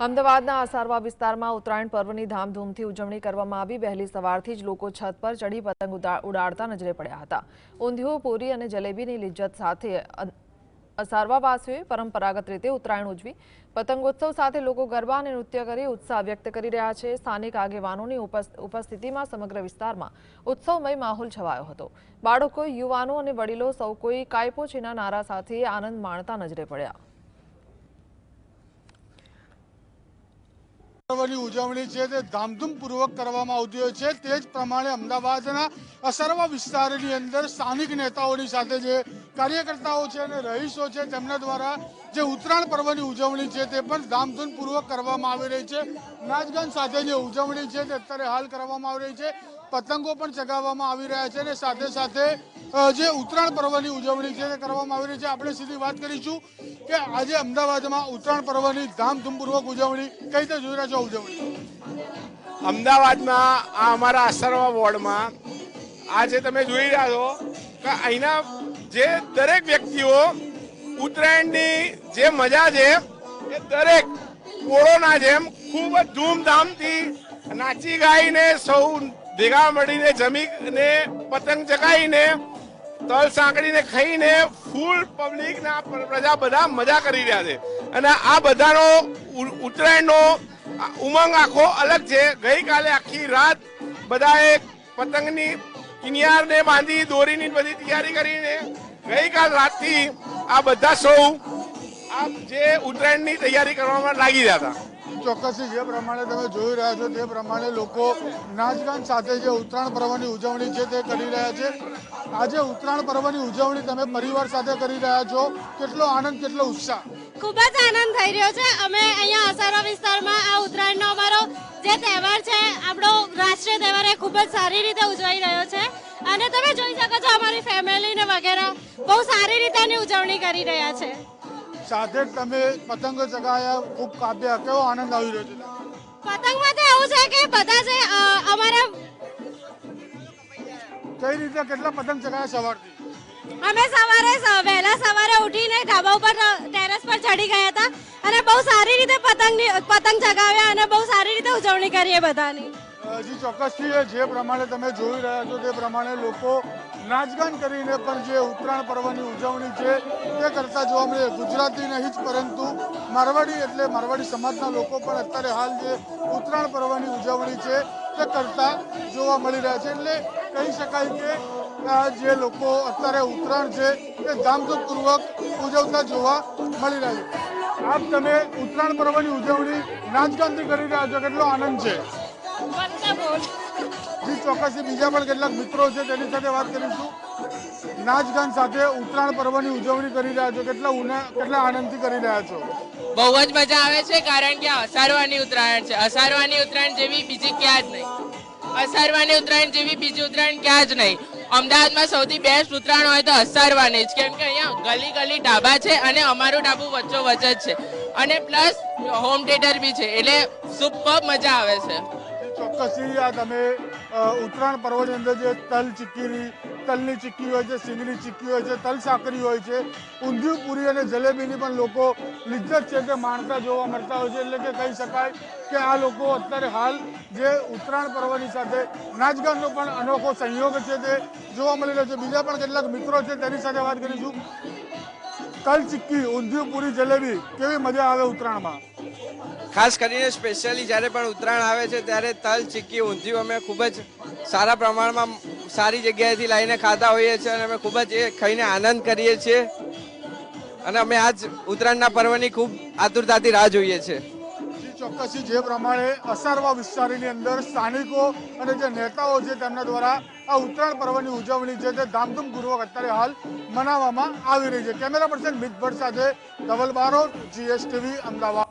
અમદાવાદના આસારવા વિસ્તારમાં ઉત્તરાયણ પર્વની ધામધૂમથી ઉજવણી કરવામાં આવી. વહેલી સવારથી જ લોકો છત પર ચડી પતંગ ઉડા- ઉડાડતા નજરે પડ્યા હતા. ઊંધિયું, પૂરી અને જલેબીની લિજ્જત સાથે અસારવાવાસીઓએ પરંપરાગત રીતે ઉત્તરાયણ ઉજવી. પતંગોત્સવ સાથે લોકો ગરબા અને નૃત્ય કરી ઉત્સાહ વ્યક્ત કરી રહ્યા છે. સ્થાનિક આગેવાનોની ઉપસ- ઉપસ્થિતિમાં સમગ્ર વિસ્તારમાં ઉત્સવમય માહોલ છવાયો હતો. બાળકો, યુવાનો અને વડીલો સૌ કોઈ કાયપોચીના નારા સાથે આનંદ માણતા નજરે પડ્યા. પર્વની ઉજવણી છે તે ધામધૂમપૂર્વક કરવામાં આવતી હોય છે. તે જ પ્રમાણે અમદાવાદના અસરવા વિસ્તારની અંદર સ્થાનિક નેતાઓની સાથે જે કાર્યકર્તાઓ છે અને રહીશો છે, તેમના દ્વારા જે ઉત્તરાયણ પર્વની ઉજવણી છે તે પણ ધામધૂમપૂર્વક કરવામાં આવી રહી છે. નાચગાન સાથે જે ઉજવણી છે તે અત્યારે હાલ કરવામાં આવી રહી છે. પતંગો પણ ચગાવવામાં આવી રહ્યા છે અને સાથે સાથે જે ઉત્તરાયણ પર્વની ઉજવણી છે તે કરવામાં આવી રહી છે. આપણે સીધી વાત કરીશું કે આજે અમદાવાદમાં ઉત્તરાયણ પર્વની ધામધૂમપૂર્વક ઉજવણી કઈ રીતે જોઈ રહ્યા છો ઉજવણી? અમદાવાદમાં આ અમારા આસરવા વોર્ડમાં આજે તમે જોઈ રહ્યા છો કે અહીંના જે દરેક વ્યક્તિઓ ઉત્તરાયણની જે મજા છે એ દરેક કોરોના જેમ ખૂબ જ ધૂમધામથી નાચી ગાઈને સૌ ભેગા મળીને જમીને પતંગ ચગાવીને તલ સાંકળીને ખાઈને ફૂલ પબ્લિક ના પ્રજા બધા મજા કરી રહ્યા છે. અને આ બધાનો ઉત્તરાયણનો ઉમંગ આખો અલગ છે. ગઈકાલે આખી રાત બધાએ પતંગની કિનિયારને બાંધી, દોરીની બધી તૈયારી કરીને ગઈકાલ રાતથી આ બધા સૌ આ જે ઉત્તરાયણની તૈયારી કરવામાં લાગી રહ્યા હતા. ચોક્કસથી જે પ્રમાણે તમે જોઈ રહ્યા છો તે પ્રમાણે લોકો નાચગાન સાથે જે ઉત્તરાયણ પર્વની ઉજવણી છે તે કરી રહ્યા છે. આજે ઉત્તરાયણ પર્વની ઉજવણી તમે પરિવાર સાથે કરી રહ્યા છો. કેટલો આનંદ, કેટલો ઉત્સાહ. ખૂબ જ આનંદ થઈ રહ્યો છે. અમે અહીંયા અસારા વિસ્તારમાં આ ઉત્તરાયણનો અમારો જે તહેવાર છે, આપણો રાષ્ટ્રીય તહેવાર એ ખૂબ જ સારી રીતે ઉજવાઈ રહ્યો છે. અને તમે જોઈ શકો છો અમારી ફેમિલીને વગેરે બહુ સારી રીતે ઉજવણી કરી રહ્યા છે. સાથે તમે પતંગ ચગાયા ખૂબ કાપ્યા. કેવો આનંદ આવી રહ્યો છે? પતંગમાં તો એવું છે કે બધા જે અમારા કઈ રીતે કેટલા પતંગ ચગાવ્યા સવારથી? અમે સવારે વહેલા સવારે ઉઠીને ધાબા ઉપર ટેરેસ પર ચડી ગયા હતા અને બહુ સારી રીતે પતંગની, પતંગ ચગાવ્યા અને બહુ સારી રીતે ઉજવણી કરીએ બધાની. હજી ચોક્કસથી જે પ્રમાણે તમે જોઈ રહ્યા છો તે પ્રમાણે લોકો નાચગાન કરીને પણ જે ઉત્તરાયણ પર્વની ઉજવણી છે તે કરતા જોવા મળે. ગુજરાતી નહીં જ, પરંતુ મારવાડી એટલે મારવાડી સમાજના લોકો પણ અત્યારે હાલ જે ઉત્તરાયણ પર્વની ઉજવણી છે તે કરતા જોવા મળી રહ્યા છે. એટલે કહી શકાય કે જે લોકો અત્યારે ઉત્તરાયણ છે, એ ધામધૂમપૂર્વક ઉજવતા જોવા મળી રહ્યા આપ તમે ઉત્તરાયણ પર્વની ઉજવણી નાચગાનથી કરી રહ્યા છો, કેટલો આનંદ છે. જી, ચોક્કસથી બીજા પણ કેટલાક મિત્રો છે, તેની સાથે વાત કરીશું. નાચગાન સાથે ઉત્તરાયણ પર્વની ઉજવણી કરી રહ્યા છો, કેટલા કેટલા આનંદથી કરી રહ્યા છો. બહુ જ મજા આવે છે, કારણ કે અસારવાની ઉત્તરાયણ છે. અસારવાની ઉત્તરાયણ જેવી બીજી ક્યાં જ નહીં. અસારવાની ઉત્તરાયણ જેવી બીજી ઉત્તરાયણ ક્યાં જ નહીં. અમદાવાદમાં સૌથી બેસ્ટ ઉત્તરાયણ હોય તો હસારવાની જ. કેમ કે અહીંયા ગલી ગલી ઢાબા છે અને અમારું ઢાબુ વચ્ચો વચ્ચ જ છે. અને પ્લસ હોમ થિયેટર બી છે, એટલે સુપર મજા આવે છે. ચોક્કસથી આ તમે ઉત્તરાયણ પર્વની અંદર જે તલ ચીક્કીની તલની ચીક્કી હોય છે, સિંગની ચીક્કી હોય છે, તલ સાકરી હોય છે. ઊંધિયું, પૂરી અને જલેબીની પણ લોકો લિજ્જત છે તે માણતા જોવા મળતા હોય છે. એટલે કે કહી શકાય કે આ લોકો અત્યારે હાલ જે ઉત્તરાયણ પર્વની સાથે નાચગાનનો પણ અનોખો સંયોગ છે તે જોવા મળી રહ્યો છે. બીજા પણ કેટલાક મિત્રો છે તેની સાથે વાત કરીશું. તલ ચીક્કી, ઊંધિયું, પૂરી, જલેબી કેવી મજા આવે ઉત્તરાયણમાં? ખાસ કરીને સ્પેશિયલી જ્યારે પણ ઉત્તરાયણ આવે છે ત્યારે તલ, ચીક્કી, ઊંધિયું અમે ખૂબ જ સારા પ્રમાણમાં સારી જગ્યાએથી લાવીને ખાતા હોઈએ છીએ અને અમે ખૂબ જ એ ખાઈને આનંદ કરીએ છીએ. અને અમે આજ ઉત્તરાયણના પર્વની ખૂબ આતુરતાથી રાહ જોઈએ છીએ. ચોક્કસથી જે પ્રમાણે અસારવા વિસ્તારની અંદર સ્થાનિકો અને જે નેતાઓ છે તેમના દ્વારા આ ઉત્તરાયણ પર્વની ઉજવણી છે તે ધામધૂમપૂર્વક અત્યારે હાલ મનાવવામાં આવી રહી છે. કેમેરા પર્સન મિત ભટ્ટ સાથે ધવલ બારો જીએસટીવી, અમદાવાદ.